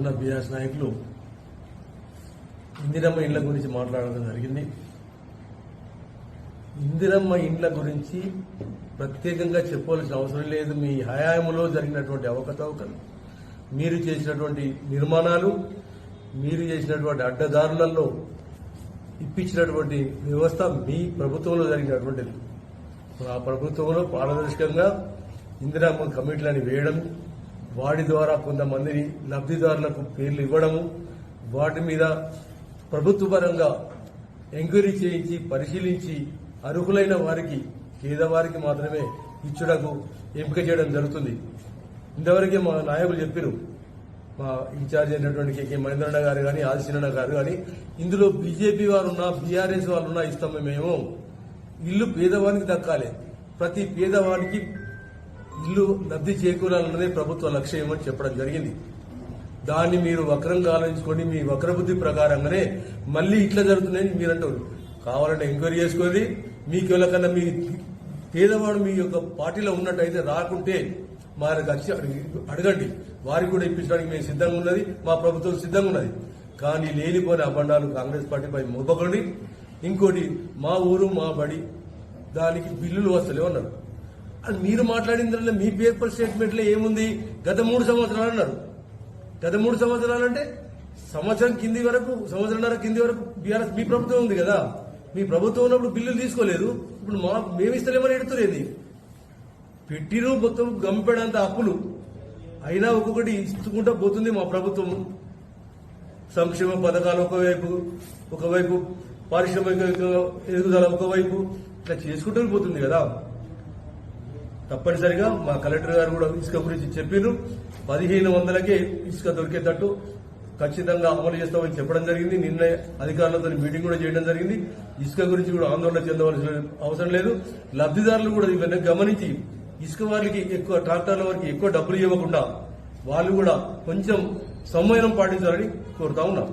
ఉన్న బీఆర్ఎస్ నాయకులు ఇందిరమ్మ ఇండ్ల గురించి మాట్లాడడం జరిగింది. ఇందిరమ్మ ఇండ్ల గురించి ప్రత్యేకంగా చెప్పవలసిన అవసరం లేదు. మీ హయాంలో జరిగినటువంటి అవకతవకలు మీరు చేసినటువంటి నిర్మాణాలు మీరు చేసినటువంటి అడ్డదారులలో ఇప్పించినటువంటి వ్యవస్థ మీ ప్రభుత్వంలో జరిగినటువంటిది. ఆ ప్రభుత్వంలో పారదర్శకంగా ఇందిరామ్మ కమిటీలని వేయడం వాటి ద్వారా కొంతమందిని లబ్ధిదారులకు పేర్లు ఇవ్వడము వాటి మీద ప్రభుత్వపరంగా ఎంక్వైరీ చేయించి పరిశీలించి అర్హులైన వారికి పేదవారికి మాత్రమే ఇచ్చుటకు ఎంపిక చేయడం జరుగుతుంది. ఇంతవరకే మా నాయకులు చెప్పారు మా ఇన్ఛార్జ్ అయినటువంటి కేకే మహేంద్రన్న గారు కానీ ఆదిశీనన్న గారు కానీ ఇందులో బీజేపీ వారు ఉన్నా బీఆర్ఎస్ వాళ్ళు ఉన్నా ఇస్తాము మేము. ఇల్లు పేదవానికి దక్కాలి. ప్రతి పేదవానికి ఇల్లు లబ్ధి చేకూరాలన్నదే ప్రభుత్వ లక్ష్యం అని చెప్పడం జరిగింది. దాన్ని మీరు వక్రంగా ఆలోచించుకొని మీ వక్రబుద్ధి ప్రకారంగానే మళ్ళీ ఇట్లా జరుగుతున్నాయని మీరు అంటారు కావాలంటే ఎంక్వైరీ చేసుకోండి. మీకు ఎవరికన్నా మీ పేదవాడు మీ యొక్క పార్టీలో ఉన్నట్టయితే రాకుంటే వారికి వచ్చి అడగండి. వారికి కూడా ఇప్పించడానికి మేము సిద్ధంగా ఉన్నది మా ప్రభుత్వం సిద్ధంగా ఉన్నది. కానీ లేనిపోయిన అబండాలు కాంగ్రెస్ పార్టీపై మోపకండి. ఇంకోటి మా ఊరు మా బడి దానికి బిల్లులు వస్తలేవు అన్నారు మీరు మాట్లాడిన దానిలో మీ పేపర్ స్టేట్మెంట్లో ఏముంది? గత మూడు సంవత్సరాలు అన్నారు. గత మూడు సంవత్సరాలు అంటే సంవత్సరం కింది వరకు సంవత్సరంన్నర కింది వరకు బీఆర్ఎస్ మీ ప్రభుత్వం ఉంది కదా. మీ ప్రభుత్వం ఉన్నప్పుడు బిల్లులు తీసుకోలేదు. ఇప్పుడు మా మేము ఇస్తలేమని ఎడుతులేదు పెట్టిరు మొత్తం గంపెడంత అప్పులు. అయినా ఒక్కొక్కటి ఇచ్చుకుంటా పోతుంది మా ప్రభుత్వం. సంక్షేమ పథకాలు ఒకవైపు ఒకవైపు పారిశ్రామిక ఎదుగుదల ఒకవైపు ఇట్లా చేసుకుంటూ పోతుంది కదా. తప్పనిసరిగా మా కలెక్టర్ గారు కూడా ఇసుక గురించి చెప్పిర్రు. పదిహేను వందలకే ఇసుక దొరికేటట్టు ఖచ్చితంగా అమలు చేస్తామని చెప్పడం జరిగింది. నిన్న అధికారులతో మీటింగ్ కూడా చేయడం జరిగింది. ఇసుక గురించి కూడా ఆందోళన చెందవలసిన అవసరం లేదు. లబ్ధిదారులు కూడా ఇవన్నీ గమనించి ఇసుక వారికి ఎక్కువ ట్రాక్టర్ల వారికి ఎక్కువ డబ్బులు ఇవ్వకుండా వాళ్ళు కూడా కొంచెం సంవయనం పాటించాలని కోరుతా ఉన్నాం.